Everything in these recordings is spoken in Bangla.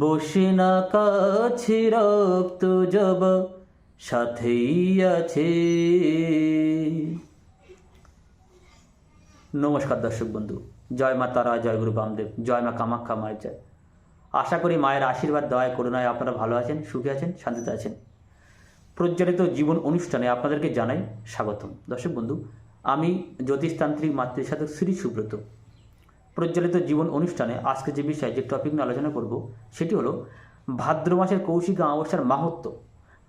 বসে না কাছে রক্ত জব সাথেই আছে। নমস্কার দর্শক বন্ধু, জয় মা তারা জয় গুরু বামদেব, জয় মা কামাখ্যা মায়ের জয়। আশা করি মায়ের আশীর্বাদ দয়ায় করুণায় আপনারা ভালো আছেন, সুখে আছেন, শান্তিতে আছেন। প্রজ্বলিত জীবন অনুষ্ঠানে আপনাদেরকে জানাই স্বাগতম। দর্শক বন্ধু, আমি জ্যোতিষতান্ত্রিক মাতৃসাধক শ্রী সুব্রত। প্রজ্বলিত জীবন অনুষ্ঠানে আজকে যে বিষয়ে, যে টপিক নিয়ে আলোচনা করব, সেটি হলো ভাদ্র মাসের কৌশিকা অমাবস্যার মাহাত্ম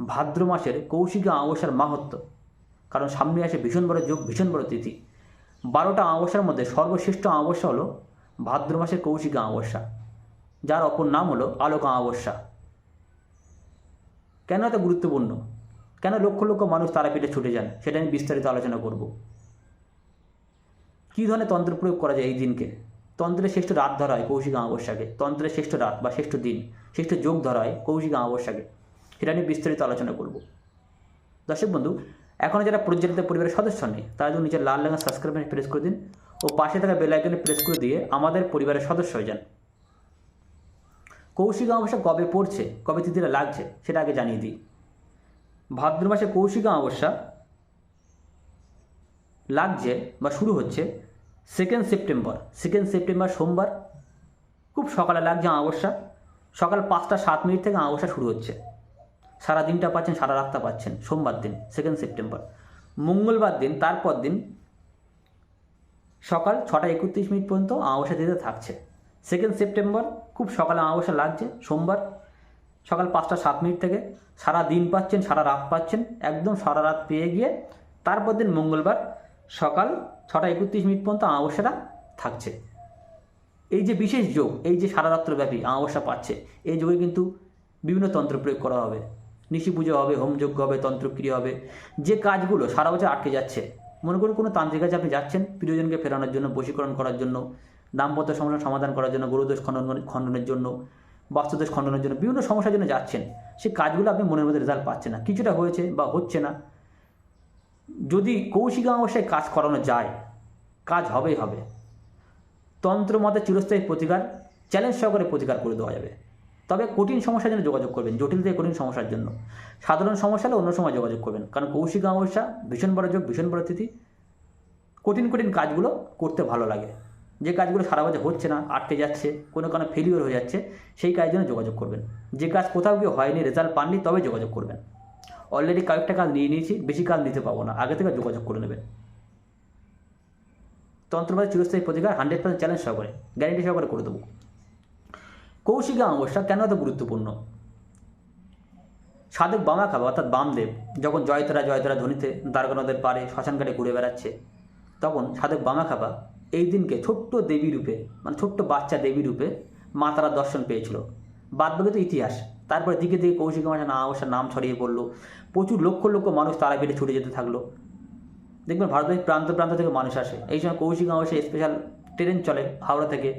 ভাদ্র মাসের কৌশিকা অমাবস্যার মাহাত্ম কারণ সামনে আসে ভীষণ বড় যোগ, ভীষণ বড় তিথি। বারোটা অমাবস্যার মধ্যে সর্বশ্রেষ্ঠ অমাবস্যা হলো ভাদ্র মাসের কৌশিকা অমাবস্যা। যার অপর নাম হলো আলোক অমাবস্যা। কেন এত গুরুত্বপূর্ণ? কেন লক্ষ লক্ষ মানুষ তারাপীঠে ছুটে যান? সেটা আমি বিস্তারিত আলোচনা করব। কী ধরনের তন্ত্র প্রয়োগ করা যায় এই দিনকে? তন্ত্রের শ্রেষ্ঠ রাত ধরা হয় কৌশিক অমাবস্যাকে। তন্ত্রের শ্রেষ্ঠ রাত বা শ্রেষ্ঠ দিন, শ্রেষ্ঠ যোগ ধরা হয় কৌশিক অমাবস্যাকে। সেটা নিয়ে বিস্তারিত আলোচনা করব। দর্শক বন্ধু এখনও যারা প্রজ্বলিত পরিবারের সদস্য নেই, তারা যদি নিচের লাল লেখা সাবস্ক্রাইব প্রেস করে দিন ও পাশে থাকা বেল আইকনে প্রেস করে দিয়ে আমাদের পরিবারের সদস্য হয়ে যান। কৌশিক অমাবস্যা কবে পড়ছে, কবে তিথিটা লাগছে, সেটা আগে জানিয়ে দিই। ভাদ্র মাসে কৌশিক অমাবস্যা লাগছে বা শুরু হচ্ছে সেকেন্ড সেপ্টেম্বর সেকেন্ড সেপ্টেম্বর সোমবার, খুব সকালে লাগছে অমাবস্যা। সকাল পাঁচটা সাত মিনিট থেকে অমাবস্যা শুরু হচ্ছে। সারা দিনটা পাচ্ছেন, সারা রাতটা পাচ্ছেন, সোমবার দিন সেকেন্ড সেপ্টেম্বর মঙ্গলবার দিন, তারপর দিন সকাল ছটা একত্রিশ মিনিট পর্যন্ত অমাবস্যা দিতে থাকছে। সেকেন্ড সেপ্টেম্বর খুব সকালে অমাবস্যা লাগছে, সোমবার। সকাল পাঁচটা সাত মিনিট থেকে সারা দিন পাচ্ছেন, সারা রাত পাচ্ছেন, একদম সারা রাত পেয়ে গিয়ে তারপর দিন মঙ্গলবার সকাল ছটা একত্রিশ মিনিট পর্যন্ত অমাবস্যাটা থাকছে। এই যে বিশেষ যোগ, এই যে সারা রাত্রব্যাপী অমাবস্যা পাচ্ছে, এই যোগে কিন্তু বিভিন্ন তন্ত্র প্রয়োগ করা হবে। নিশি পুজো হবে হোমযজ্ঞ হবে, তন্ত্রক্রিয়া হবে। যে কাজগুলো সারা বছর আটকে যাচ্ছে, মনে করুন কোনো তান্ত্রিক কাছে আপনি যাচ্ছেন, প্রিয়জনকে ফেরানোর জন্য, বশীকরণ করার জন্য, দাম্পত্য সমস্যার সমাধান করার জন্য, গুরুদোষ খণ্ডন, খণ্ডনের জন্য, বাস্তুদোষ খণ্ডনের জন্য, বিভিন্ন সমস্যার জন্য যাচ্ছেন, সেই কাজগুলো আপনি মনের মধ্যে রেজাল্ট পাচ্ছেন না। কিছুটা হয়েছে বা হচ্ছে না যদি কৌশিক অমাবস্যায় কাজ করানো যায়, কাজ হবেই হবে। তন্ত্র মতে চিরস্থায়ী প্রতিকার চ্যালেঞ্জ সহকারে প্রতিকার করে দেওয়া যাবে। তবে কঠিন সমস্যার জন্য যোগাযোগ করবেন, জটিল থেকে কঠিন সমস্যার জন্য। সাধারণ সমস্যা হলে অন্য সময় যোগাযোগ করবেন, কারণ কৌশিক অমাবস্যা ভীষণ বড় যোগ, ভীষণ বড় তিথি। কঠিন কঠিন কাজগুলো করতে ভালো লাগে। যে কাজগুলো সারা বছর হচ্ছে না, আটকে যাচ্ছে, কোনো কারণে ফেলিওর হয়ে যাচ্ছে, সেই কাজের জন্য যোগাযোগ করবেন। যে কাজ কোথাও গিয়ে হয়নি রেজাল্ট পাননি তবে যোগাযোগ করবেন। অলরেডি কয়েকটা কাজ নিয়ে নিয়েছি, বেশি কাজ নিতে পাবো না। আগে থেকে যোগাযোগ করে নেবেন। তন্ত্রবাদ চিরস্থায়ী প্রতিকার হান্ড্রেড পার্সেন্ট চ্যালেঞ্জ সহকারে। গ্যারেন্টি সহকারে করে দেবো। কৌশিকা অমাবস্যা কেন এত গুরুত্বপূর্ণ? সাধক বামা খাবা, অর্থাৎ বামদেব, যখন জয়তারা জয়তারা ধ্বনিতে দ্বারকা নদের পারে শ্মশানঘাটে ঘুরে বেড়াচ্ছে, তখন সাধক বামা খাবা এই দিনকে ছোট্ট দেবী রূপে মানে ছোট্ট বাচ্চা দেবী রূপে মা তারা দর্শন পেয়েছিল। বাদবাকি তো ইতিহাস। তারপরে দিকে দিকে কৌশিক মাসে না অবশ্য নাম ছড়িয়ে পড়ল। প্রচুর লক্ষ লক্ষ মানুষ তারা পেটে ছুটে যেতে থাকল। দেখবেন ভারতের প্রান্ত প্রান্ত থেকে মানুষ আসে। এই সময় কৌশিক অমাবস্যায় স্পেশাল ট্রেন চলে হাওড়া থেকে।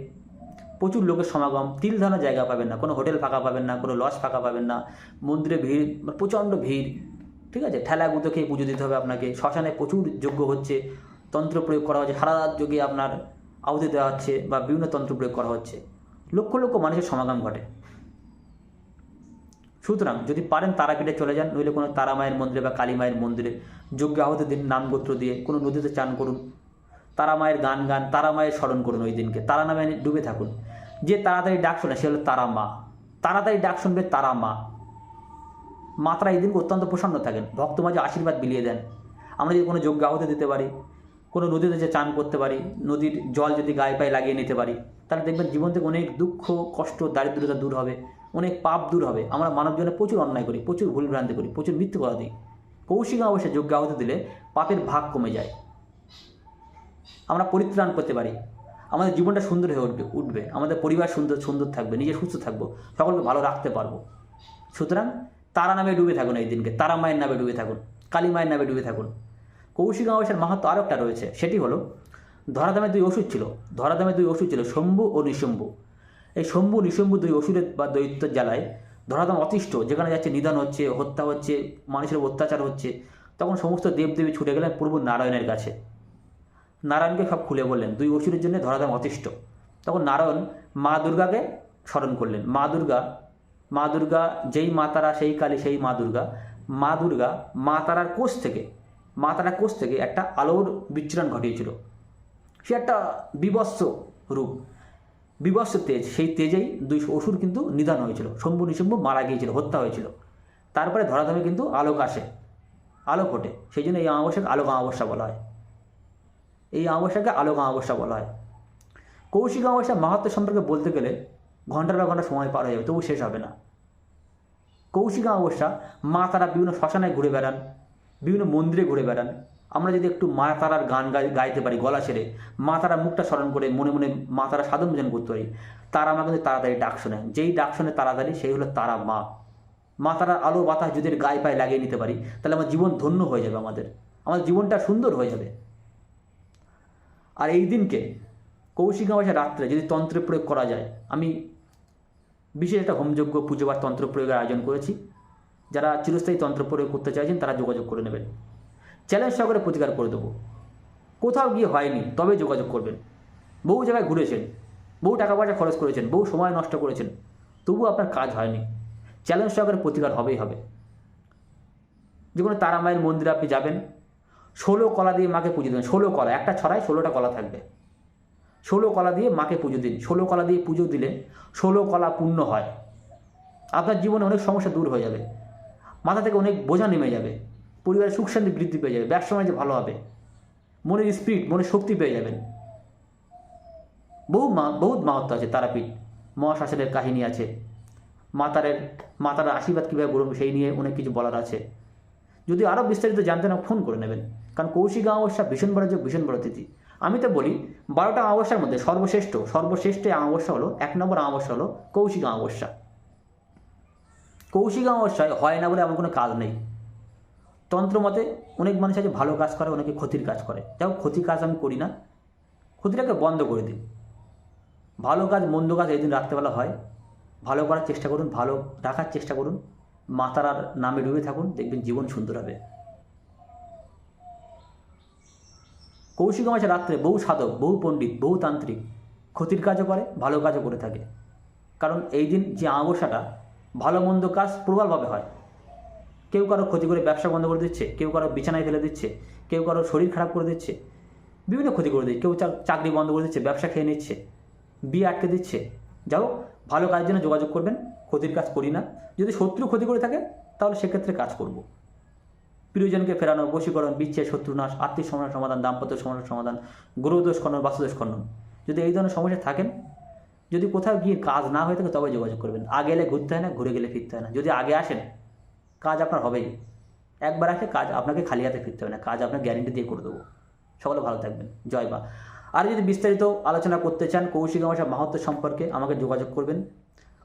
প্রচুর লোকের সমাগম, তিল ধরনের জায়গা পাবেন না, কোনো হোটেল ফাঁকা পাবেন না, কোনো লজ ফাঁকা পাবেন না, মন্দিরে ভিড় মানে প্রচণ্ড ভিড়। ঠিক আছে? ঠেলা গুঁতো খেয়ে পুজো দিতে হবে আপনাকে। শ্মশানে প্রচুর যজ্ঞ হচ্ছে, তন্ত্র প্রয়োগ করা হচ্ছে, সারা রাত যোগে আপনার আহুতি দেওয়া হচ্ছে বা বিভিন্ন তন্ত্র প্রয়োগ করা হচ্ছে। লক্ষ লক্ষ মানুষের সমাগম ঘটে। সুতরাং যদি পারেন তারাপীঠে চলে যান, নইলে কোনো তারা মায়ের মন্দিরে বা কালী মায়ের মন্দিরে যজ্ঞ আহুতি দিন নাম গোত্র দিয়ে কোনো নদীতে চান করুন। তারা মায়ের গান গান তারা মায়ের স্মরণ করুন ওই দিনকে। তারা নামে ডুবে থাকুন। যে তাড়াতাড়ি ডাক শোনে সে হলো তারা মা তাড়াতাড়ি ডাক শুনবে তারা মা মাতারা এই দিনকে অত্যন্ত প্রসন্ন থাকেন। ভক্ত মাঝে আশীর্বাদ বিলিয়ে দেন। আমরা যদি কোনো যোগ্য আহুতি দিতে পারি, কোনো নদীতে যে চান করতে পারি, নদীর জল যদি গায়ে পায়ে লাগিয়ে নিতে পারি, তাহলে দেখবেন জীবন থেকে অনেক দুঃখ, কষ্ট, দারিদ্রতা দূর হবে। অনেক পাপ দূর হবে। আমরা মানবজনে প্রচুর অন্যায় করি, প্রচুর ভুল ভ্রান্তি করি, প্রচুর মৃত্যু করা দিই কৌশিক অবশ্যই যোগ্য আহুতি দিলে পাপের ভাগ কমে যায়। আমরা পরিত্রাণ করতে পারি। আমাদের জীবনটা সুন্দর হয়ে উঠবে উঠবে। আমাদের পরিবার সুন্দর সুন্দর থাকবে, নিজে সুস্থ থাকব, সকলকে ভালো রাখতে পারব। সুতরাং তারা নামে ডুবে থাকুন এই দিনকে, তারা মায়ের নামে ডুবে থাকুন, কালী মায়ের নামে ডুবে থাকুন। কৌশিক অমাবস্যার মাহাত্ম আরও একটা রয়েছে, সেটি হলো, ধরাধামে দুই ওষুধ ছিল, ধরাধামে দুই ওষুধ ছিল, শম্ভু ও নিশম্ভু। এই শম্ভু, নিশম্ভু দুই অসুরের বা দৈত্যের জ্বালায়। ধরাধাম অতিষ্ঠ, যেখানে যাচ্ছে নিধন হচ্ছে, হত্যা হচ্ছে, মানুষের অত্যাচার হচ্ছে, তখন সমস্ত দেবদেবী ছুটে গেলেন পূর্ব নারায়ণের কাছে। নারায়ণকে সব খুলে বললেন, দুই অসুরের জন্য ধরাধাম অতিষ্ঠ। তখন নারায়ণ মা দুর্গাকে স্মরণ করলেন, মা দুর্গা মা দুর্গা, যেই মা তারা, সেই কালী, সেই মা দুর্গা মা দুর্গা, মা তারার কোষ থেকে, মা তারার কোষ থেকে একটা আলোর বিচ্ছুরণ ঘটিয়েছিল। সে একটা বিবস্ত্র রূপ। বিবস্ত্র তেজ। সেই তেজেই দুই অসুর কিন্তু নিধন হয়েছিল। শম্ভু নিশম্ভু মারা গিয়েছিল, হত্যা হয়েছিল। তারপরে ধরাধামে কিন্তু আলোক আসে। আলোক ওঠে। সেই জন্য এই অমাবস্যাকে আলোক অমাবস্যা বলা হয়। এই অমাবস্যাকে আলোক অমাবস্যা বলা হয়। কৌশিক অমাবস্যা মাহাত্ম সম্পর্কে বলতে গেলে ঘণ্টার পর ঘণ্টা সময় পার হয়ে যাবে, তবু শেষ হবে না। কৌশিক অমাবস্যা মা তারা বিভিন্ন শ্মশানে ঘুরে বেড়ান, বিভিন্ন মন্দিরে ঘুরে বেড়ান। আমরা যদি একটু মা তারার গান গাই, গাইতে পারি গলা ছেড়ে, মা তারা মুখটা স্মরণ করে মনে মনে মা তারা সাধন ভোজন করতে পারি, তারা আমরা কিন্তু তাড়াতাড়ি ডাক শোনে যেই ডাক শোনে তাড়াতাড়ি, সেই হলো তারা মা। মা তারার আলো বাতাস যদি গায়ে পায়ে লাগিয়ে নিতে পারি, তাহলে আমার জীবন ধন্য হয়ে যাবে আমাদের। আমাদের জীবনটা সুন্দর হয়ে যাবে। আর এই দিনকে কৌশিক অমাবস্যা রাত্রে যদি তন্ত্রে প্রয়োগ করা যায়, আমি বিশেষ একটা হোমযজ্ঞ পুজো বা তন্ত্র প্রয়োগের আয়োজন করেছি। যারা চিরস্থায়ী তন্ত্র প্রয়োগ করতে চাইছেন, তারা যোগাযোগ করে নেবেন। চ্যালেঞ্জ সহকারে প্রতিকার করে দেবো। কোথাও গিয়ে হয়নি তবে যোগাযোগ করবেন। বহু জায়গায় ঘুরেছেন, বহু টাকা পয়সা খরচ করেছেন, বহু সময় নষ্ট করেছেন তবুও আপনার কাজ হয়নি। চ্যালেঞ্জ সহকারে প্রতিকার হবেই হবে। যে কোনো তারা মায়ের মন্দিরে আপনি যাবেন, ষোলো কলা দিয়ে মাকে পুজো দেবেন ষোলো কলা, একটা ছড়ায় ষোলোটা কলা থাকবে। ষোলো কলা দিয়ে মাকে পুজো দিন, ষোলো কলা দিয়ে পুজো দিলে ষোলো কলা পূর্ণ হয়। আপনার জীবনে অনেক সমস্যা দূর হয়ে যাবে। মাথা থেকে অনেক বোঝা নেমে যাবে। পরিবারের সুখ শান্তি বৃদ্ধি পেয়ে যাবে, ব্যবসা বাণিজ্য ভালো হবে, মনের স্পিরিট মনের শক্তি পেয়ে যাবেন। বহু মা বহুত মাহাত্ম আছে, তারাপীঠ, মহাশাসনের কাহিনী আছে। মাতারের মাতার আশীর্বাদ কীভাবে গ্রহণ সেই নিয়ে অনেক কিছু বলার আছে। যদি আরও বিস্তারিত জানতে না ফোন করে নেবেন। কারণ কৌশিক অমাবস্যা ভীষণ বড় যোগ ভীষণ বড় তিথি। আমি তো বলি, বারোটা অমাবস্যার মধ্যে সর্বশ্রেষ্ঠ সর্বশ্রেষ্ঠ অমাবস্যা হলো, এক নম্বর অমাবস্যা হলো কৌশিক অমাবস্যা। কৌশিক অমাবস্যায় হয় না বলে এমন কোনো কাজ নেই। তন্ত্র মতে অনেক মানুষ আছে ভালো কাজ করে, অনেকে ক্ষতির কাজ করে। যাও ক্ষতির কাজ আমি করি না। ক্ষতিটাকে বন্ধ করে দিই। ভালো কাজ, মন্দ কাজ এই দিন রাত্রেবেলা হয়। ভালো করার চেষ্টা করুন, ভালো রাখার চেষ্টা করুন। মাতার আর নামে ডুবে থাকুন, দেখবেন জীবন সুন্দর হবে। কৌশিক মাসে রাত্রে বহু সাধক, বহু পণ্ডিত, বহু তান্ত্রিক ক্ষতির কাজও করে, ভালো কাজও করে থাকে। কারণ এই দিন যে অমাবস্যাটা ভালো মন্দ কাজ প্রবলভাবে হয়। কেউ কারও ক্ষতি করে ব্যবসা বন্ধ করে দিচ্ছে, কেউ কারও বিছানায় ফেলে দিচ্ছে, কেউ কারও শরীর খারাপ করে দিচ্ছে, বিভিন্ন ক্ষতি করে দিচ্ছে, কেউ চাকরি বন্ধ করে দিচ্ছে, ব্যবসা খেয়ে নিচ্ছে, বিয়ে আটকে দিচ্ছে। যাও ভালো কাজের জন্য যোগাযোগ করবেন, ক্ষতির কাজ করি না। যদি শত্রু ক্ষতি করে থাকে, তাহলে সেক্ষেত্রে কাজ করব। প্রিয়জনকে ফেরানো, বশীকরণ, বিচ্ছেদ শত্রুনাশ আর্থিক সমস্যার সমাধান, দাম্পত্য সমস্যার সমাধান গ্রহদোষ খনন, বাস্তুদোষ খনন। যদি এই ধরনের সমস্যা থাকেন, যদি কোথাও গিয়ে কাজ না হয়ে থাকে, তবে যোগাযোগ করবেন। আগে এলে ঘুরতে হয় না, ঘুরে গেলে ফিরতে হয় না। যদি আগে আসেন কাজ আপনার হবেই। একবার আসে কাজ আপনাকে খালি হাতে ফিরতে হবে না। কাজ আপনার গ্যারেন্টি দিয়ে করে দেবো। সকলে ভালো থাকবেন। জয় মা। আর যদি বিস্তারিত আলোচনা করতে চান, কৌশিক অমাবস্যার মাহাত্ম সম্পর্কে আমাকে যোগাযোগ করবেন।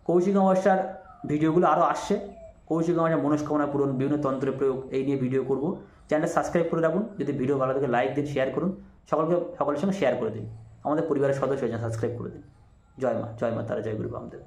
কৌশিক অমাবস্যার ভিডিওগুলো আরও আসছে। কৌশিক অমাবস্যার মনস্কামনা পূরণ, বিভিন্ন তন্ত্রের প্রয়োগ এই নিয়ে ভিডিও করব। চ্যানেলটা সাবস্ক্রাইব করে রাখুন। যদি ভিডিও ভালো থাকে লাইক দিন শেয়ার করুন। সকলকে, সকলের সঙ্গে শেয়ার করে দিন। আমাদের পরিবারের সদস্য সাবস্ক্রাইব করে দিন। জয় মা জয় মা তারা, জয় গুরু বামদেব।